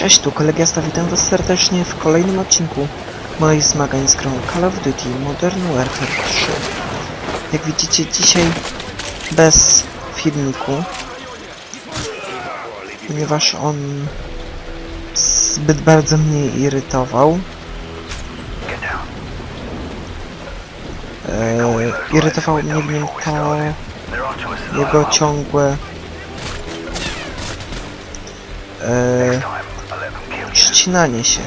Cześć, tu Kolegiasta, witam was serdecznie w kolejnym odcinku moich zmagań z grą Call of Duty Modern Warfare 3. Jak widzicie dzisiaj bez filmiku, ponieważ on zbyt bardzo mnie irytował. E, irytowało mnie w nim to jego ciągłe e, przycinanie się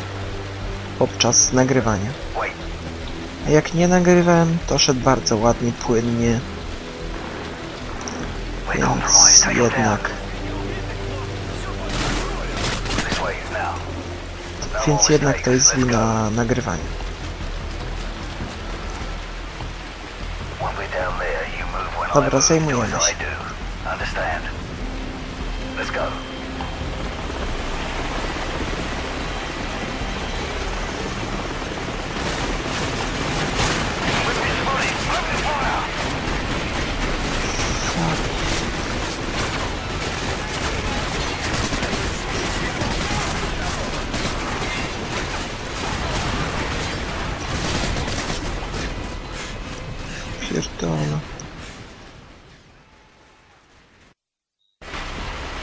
podczas nagrywania. A jak nie nagrywałem, to szedł bardzo ładnie, płynnie. Więc jednak... Więc jednak to jest wina nagrywania. Dobra, zajmujemy się.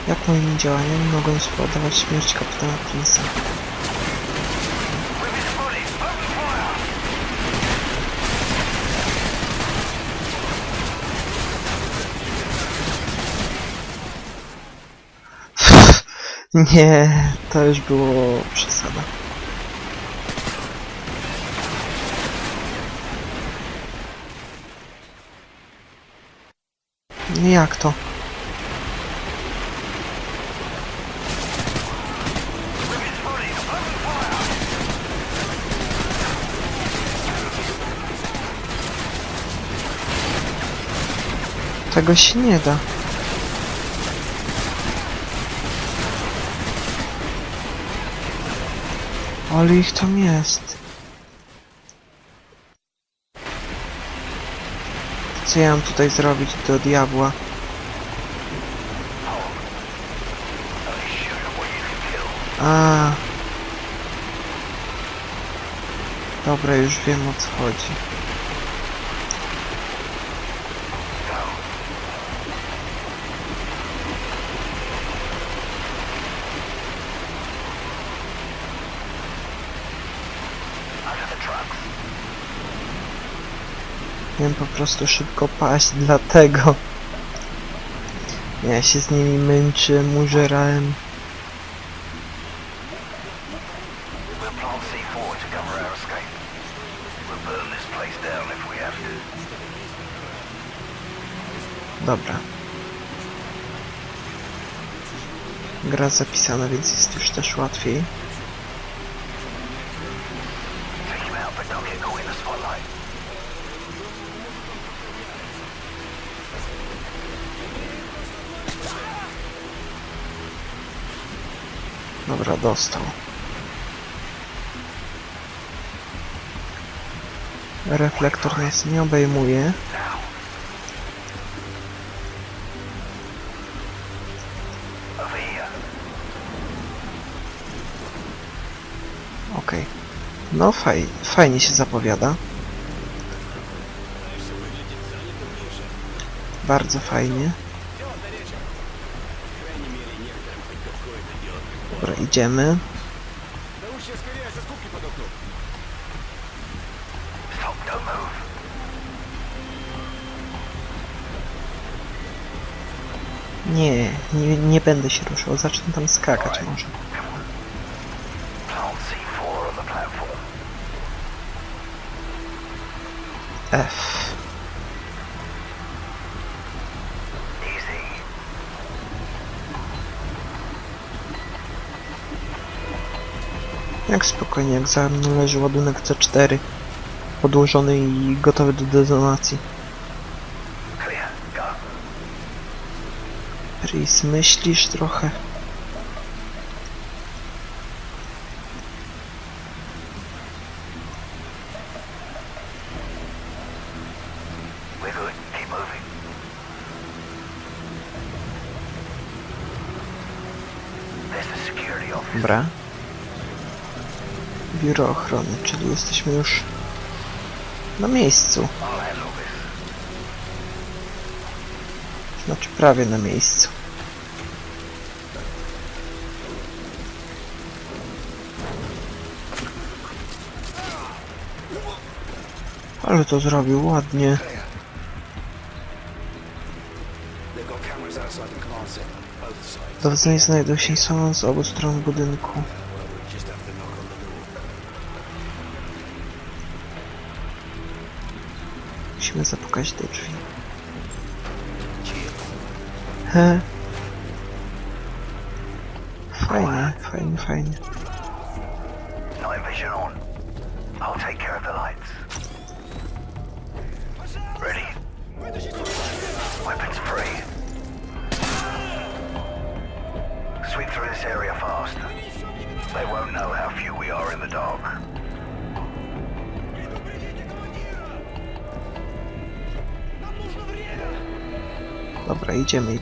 Jak moimi działaniami mogłem spowodować śmierć kapitana Prince'a? Nie, to już było przesada. Jak to? Tego się nie da. Ale ich tam jest. Co ja mam tutaj zrobić do diabła? A. Dobra, już wiem o co chodzi. Miałem po prostu szybko paść, dlatego. Ja się z nimi męczę, mużerałem. We'll plant C4 to cover our escape. We'll burn this place down if we have to. Dobra. Gra zapisana, więc jest już też łatwiej. Dobra, dostał. Reflektor nas nie obejmuje. Okej. No faj, fajnie się zapowiada. Bardzo fajnie. Dobra, idziemy. Nie, nie, nie będę się ruszał. Zacznę tam skakać może. Plant C4 on the platform. F. Jak spokojnie, jak za mną leży ładunek C4. Podłożony i gotowy do detonacji. Chris, myślisz trochę? Biuro Ochrony, czyli jesteśmy już na miejscu. Znaczy prawie na miejscu. Ale to zrobił ładnie. Sides. Dowodzeni znajdą się są z obu stron budynku. Musimy zapukać do drzwi. He. Fajnie, fajnie, fajnie. Night vision on. I'll take care Dobra, idziemy,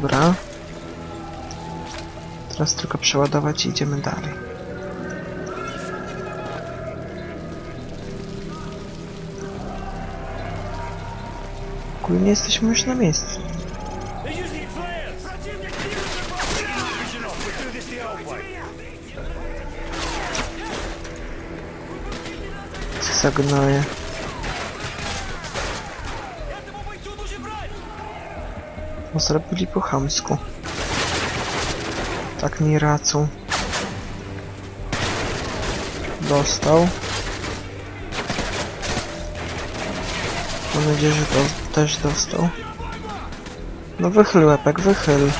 Dobra. Teraz tylko przeładować i idziemy dalej. Ogólnie jesteśmy już na miejscu. Co. zrobili po chamsku. Tak mi racą. Dostał. Mam nadzieję, że to też dostał. No wychyl łepek, wychyl.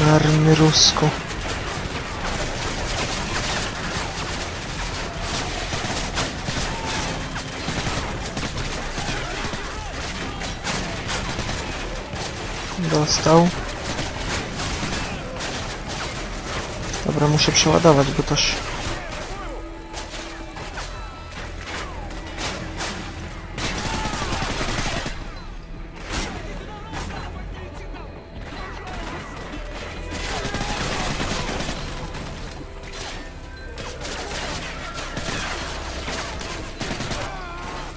Na armię Dostał. Dobra, muszę przeładować, bo też...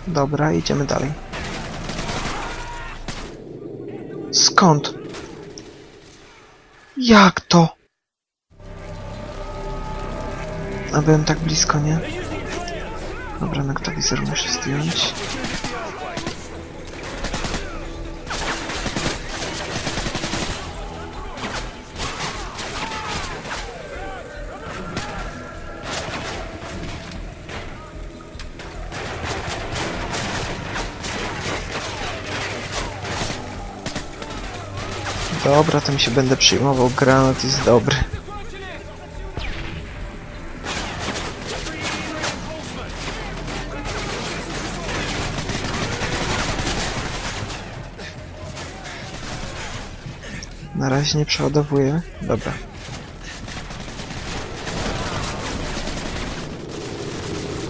Dobra, idziemy dalej. Skąd? Jak to? A byłem tak blisko, nie? Dobra, noktowizor muszę zdjąć. Dobra, tym się będę przyjmował. Granat jest dobry. Na razie nie przeładowuję. Dobra.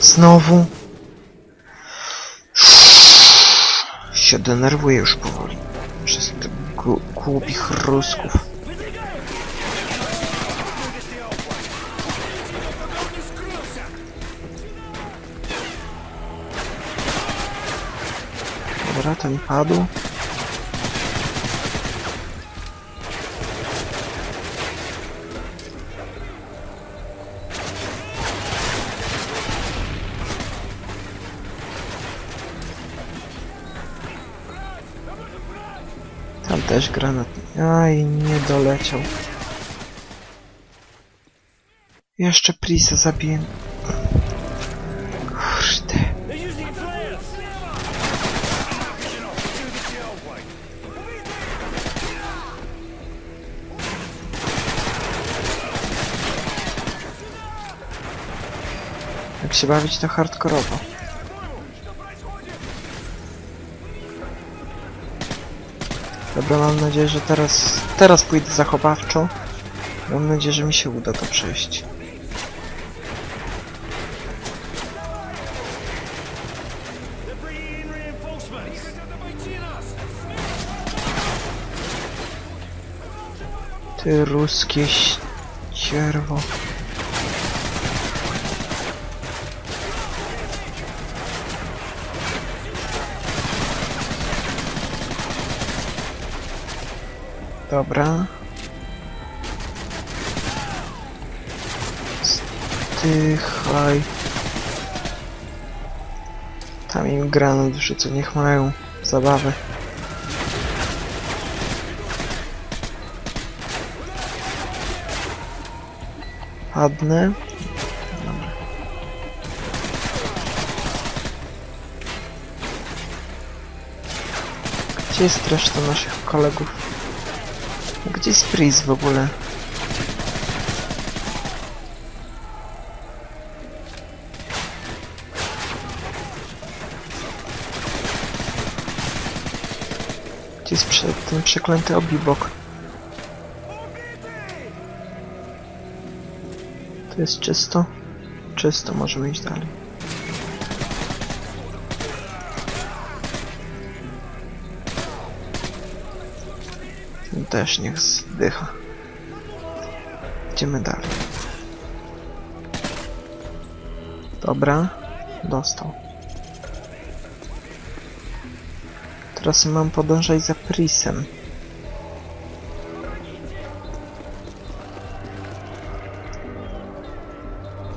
Znowu. Się denerwuję już powoli. Głupich rusków. Dobra, ten padł. też granat. Aj, nie doleciał. Jeszcze Prisa zabiję. Kurde. Jak się bawić to hardkorowo. Dobra, mam nadzieję, że teraz, teraz pójdę zachowawczo. Mam nadzieję, że mi się uda to przejść. Ty ruskie ścierwo. Dobra. Stychaj. Tam im granat wrzucę, niech mają zabawę. Padnę. Dobra. Gdzie jest reszta naszych kolegów? Gdzie jest Freeze w ogóle? Gdzie jest prze ten przeklęty obibok? To jest czysto? Czysto, możemy iść dalej. Też niech zdycha. Idziemy dalej. Dobra, dostał. Teraz mam podążać za Prisem.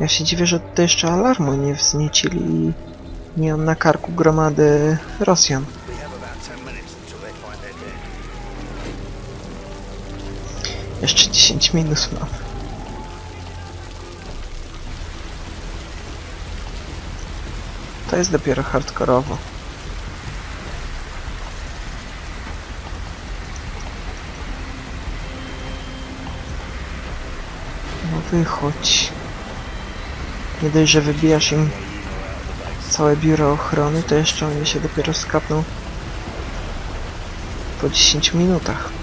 Ja się dziwię, że tutaj jeszcze alarmu nie wzniecili i nie mam na karku gromady Rosjan. minus mam. To jest dopiero hardkorowo. No wychodź. Nie dość, że wybijasz im całe biuro ochrony, to jeszcze oni się dopiero skapną po 10 minutach.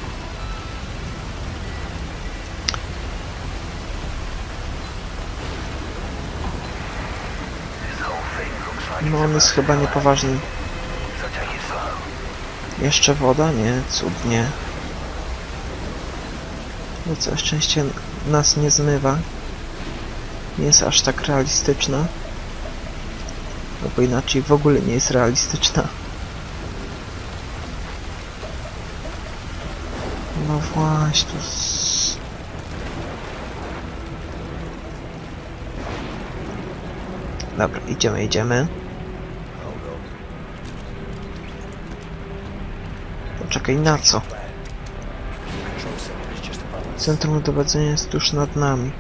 No on jest chyba niepoważny. Jeszcze woda? Nie, cudnie. No całe szczęście nas nie zmywa. Nie jest aż tak realistyczna. No bo inaczej w ogóle nie jest realistyczna. No właśnie, Dobra, idziemy, idziemy. Poczekaj, na co? Centrum dowodzenia jest tuż nad nami.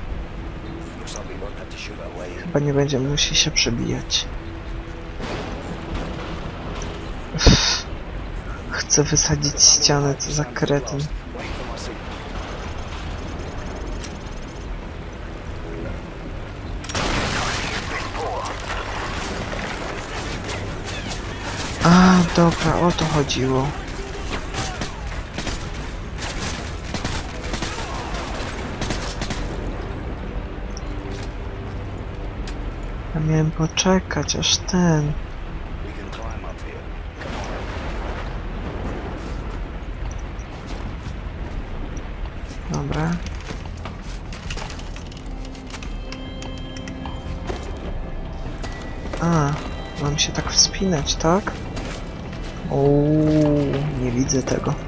Chyba nie będziemy musieli się przebijać. Chcę wysadzić ścianę, co za kretyn. A, dobra, o to chodziło. Miałem poczekać, aż ten. Dobra. A, mam się tak wspinać, tak? Uuu, nie widzę tego.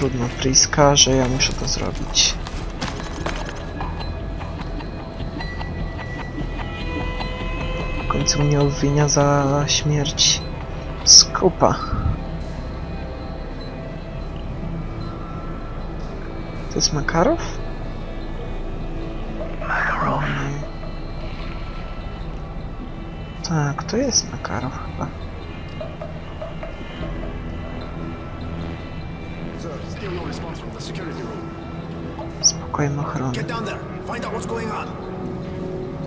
Trudno, Priska, że ja muszę to zrobić. W końcu mnie obwinia za śmierć Skupa. To jest Makarow? Makarov. Nie. Tak, to jest Makarow chyba. from the security room. Spokojem ochrony. Get down there. Find out what's going on.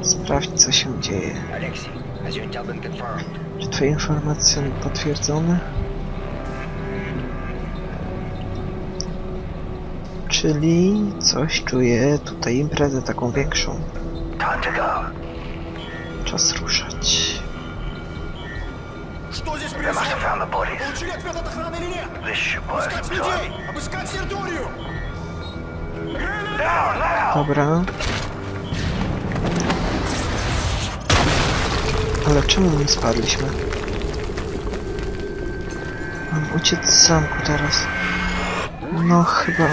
Sprawdź, co się dzieje. Alexi, has your intel been confirmed? Czy twoje informacje potwierdzone? Czyli coś czuję tutaj imprezę taką większą. Time to go. Czas ruszać. Что здесь They must have происходит? found the bodies. Получили ответ от охраны или нет? This should buy us Обыскать some time. людей! Обыскать территорию! Now, now! Dobra. Ale czemu nie spadliśmy? Mam uciec z zamku teraz. No chyba...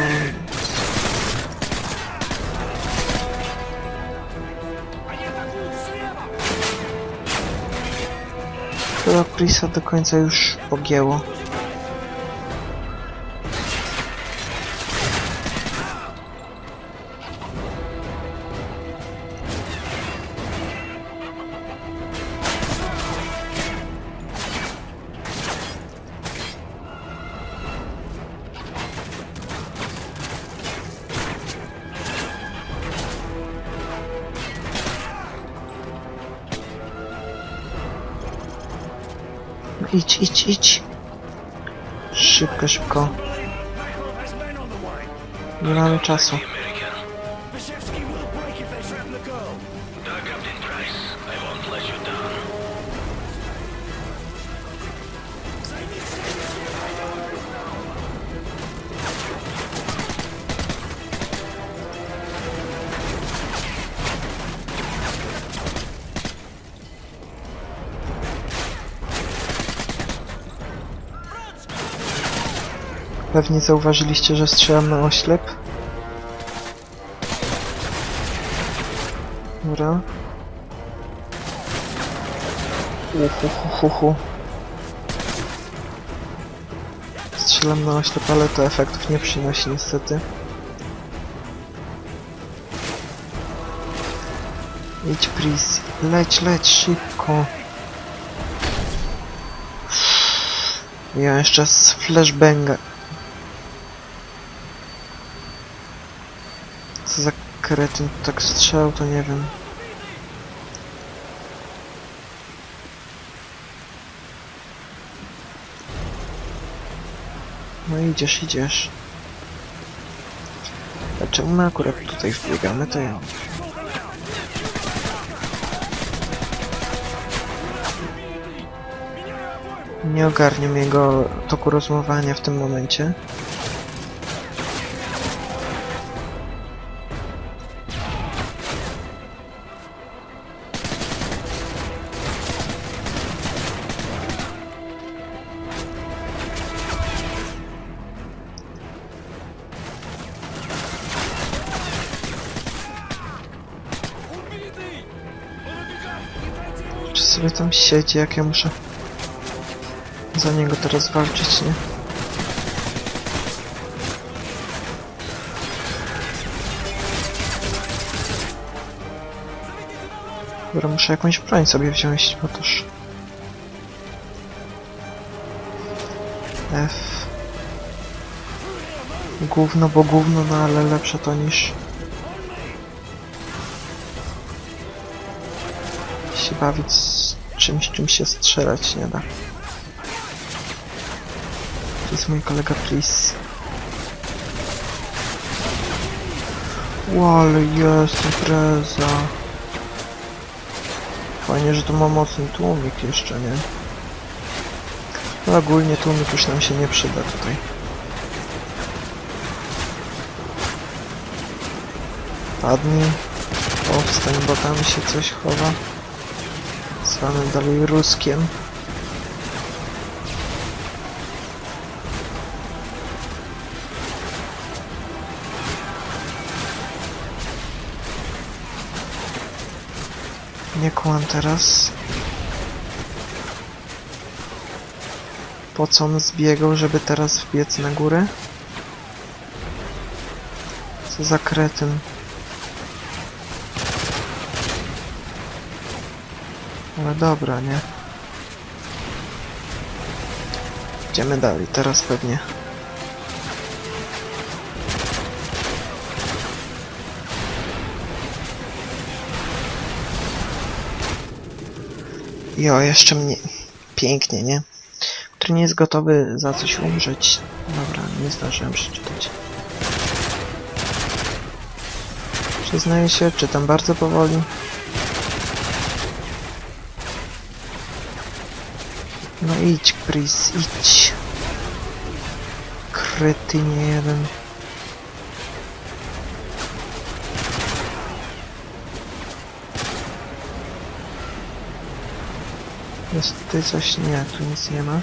Chyba Prisa do końca już pogięło. Idź, idź. Szybko, szybko. Nie mamy czasu. Pewnie zauważyliście, że strzelam na oślep. Dobra. Uhu, hu, hu, hu. Strzelam na oślep, ale to efektów nie przynosi niestety. Idź, Pris. Leć, leć, szybko. Ja jeszcze z flashbanga. Co za kretyn tak strzał, to nie wiem. No idziesz, idziesz. A czemu my akurat tutaj wbiegamy, to ja. Nie ogarniam jego toku rozmowania w tym momencie. Sobie tam siedzi, jak ja muszę za niego teraz walczyć, nie? Dobra, muszę jakąś broń sobie wziąć, bo toż... F... Gówno, bo gówno, no ale lepsze to niż... się bawić czymś, czym się strzelać nie da. To jest mój kolega. Ło, ale jest impreza. Fajnie, że to ma mocny tłumik jeszcze, nie? No ogólnie tłumik już nam się nie przyda tutaj. Padnij. Powstań, bo tam się coś chowa. Zwanym dalej Ruskiem. Nie kłam teraz. Po co on zbiegał, żeby teraz wbiec na górę? Co za kretyn. Ale dobra, nie? Idziemy dalej, teraz pewnie. Jo, jeszcze mnie... Pięknie, nie? Który nie jest gotowy za coś umrzeć. Dobra, nie zdążyłem przeczytać. Przyznaję się, czytam bardzo powoli. Idź, Chris, idź. Kretynie jeden. Jest tutaj coś? Nie, tu nic nie ma.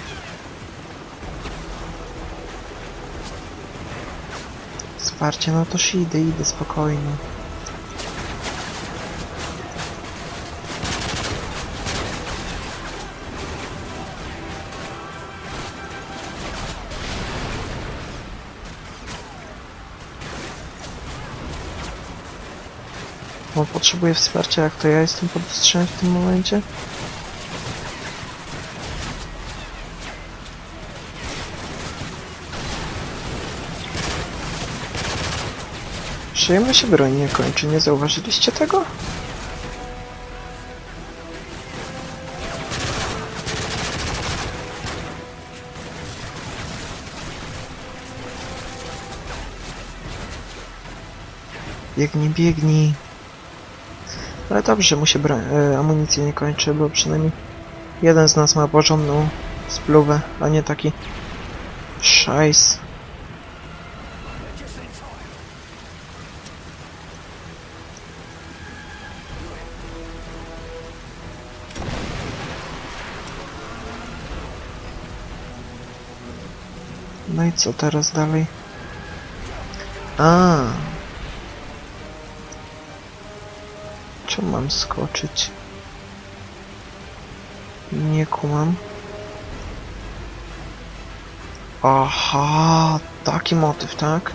Wsparcie, no toż idę, idę spokojnie. Potrzebuje wsparcia, jak to ja jestem pod w tym momencie? Przyjemnie się broń nie kończy, nie zauważyliście tego? Biegnij, biegnij. Ale dobrze, mu się e, nie kończy, bo przynajmniej jeden z nas ma porządną spluwę, a nie taki szajs. No i co teraz dalej? A. mam skoczyć? Nie kumam. Aha, taki motyw, tak?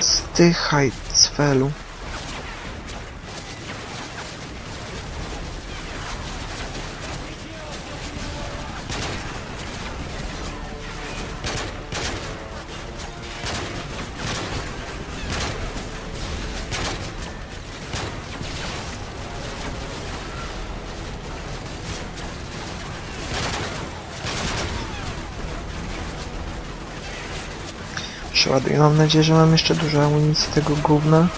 Zdychaj, cwelu. Przeładuję. Mam nadzieję, że mam jeszcze dużo amunicji tego gówna.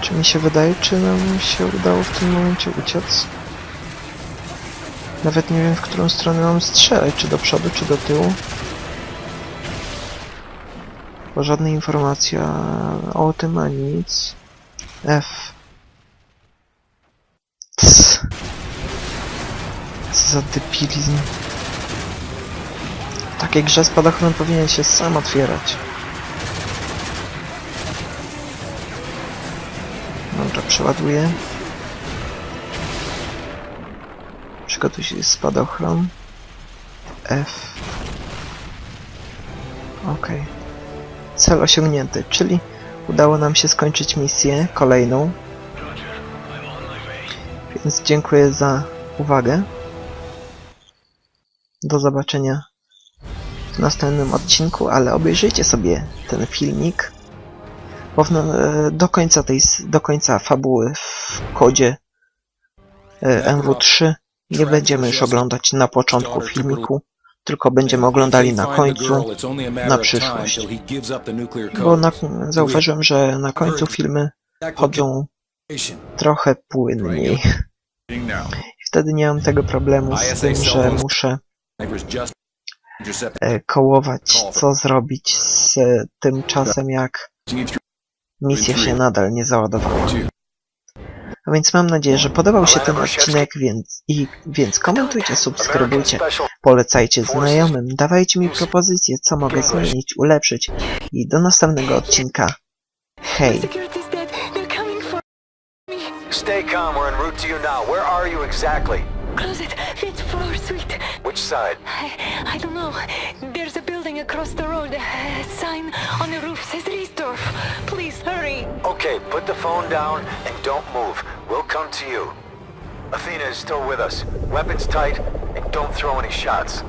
Czy mi się wydaje, czy nam się udało w tym momencie uciec? Nawet nie wiem, w którą stronę mam strzelać, czy do przodu, czy do tyłu. Bo żadnej informacji a o tym ani nic. F. Cs. Co za debilizm. W takiej grze spadochron powinien się sam otwierać. Dobra, przeładuję. Przygotuj się spadochron. F. Ok. Cel osiągnięty, czyli udało nam się skończyć misję kolejną. Więc dziękuję za uwagę. Do zobaczenia w następnym odcinku, ale obejrzyjcie sobie ten filmik. Bo w, e, do końca tej, do końca fabuły w kodzie e, MW3 nie będziemy już oglądać na początku filmiku, tylko będziemy oglądali na końcu, na przyszłość. Bo na, zauważyłem, że na końcu filmy chodzą trochę płynniej. I wtedy nie mam tego problemu z tym, że muszę e, kołować, co zrobić z e, tym czasem, jak misja się nadal nie załadowała. A więc mam nadzieję, że podobał się ten odcinek, więc, i, więc komentujcie, subskrybujcie, polecajcie znajomym, dawajcie mi propozycje, co mogę zmienić, ulepszyć i do następnego odcinka. Hej! Stay calm, we're en route to you now. Where are you exactly? Closet, fifth floor suite. Which side? I, I don't know. There's a building across the road. A sign on the roof says Riesdorf. Hurry. Okay, put the phone down and don't move. We'll come to you. Athena is still with us. Weapons tight, and don't throw any shots.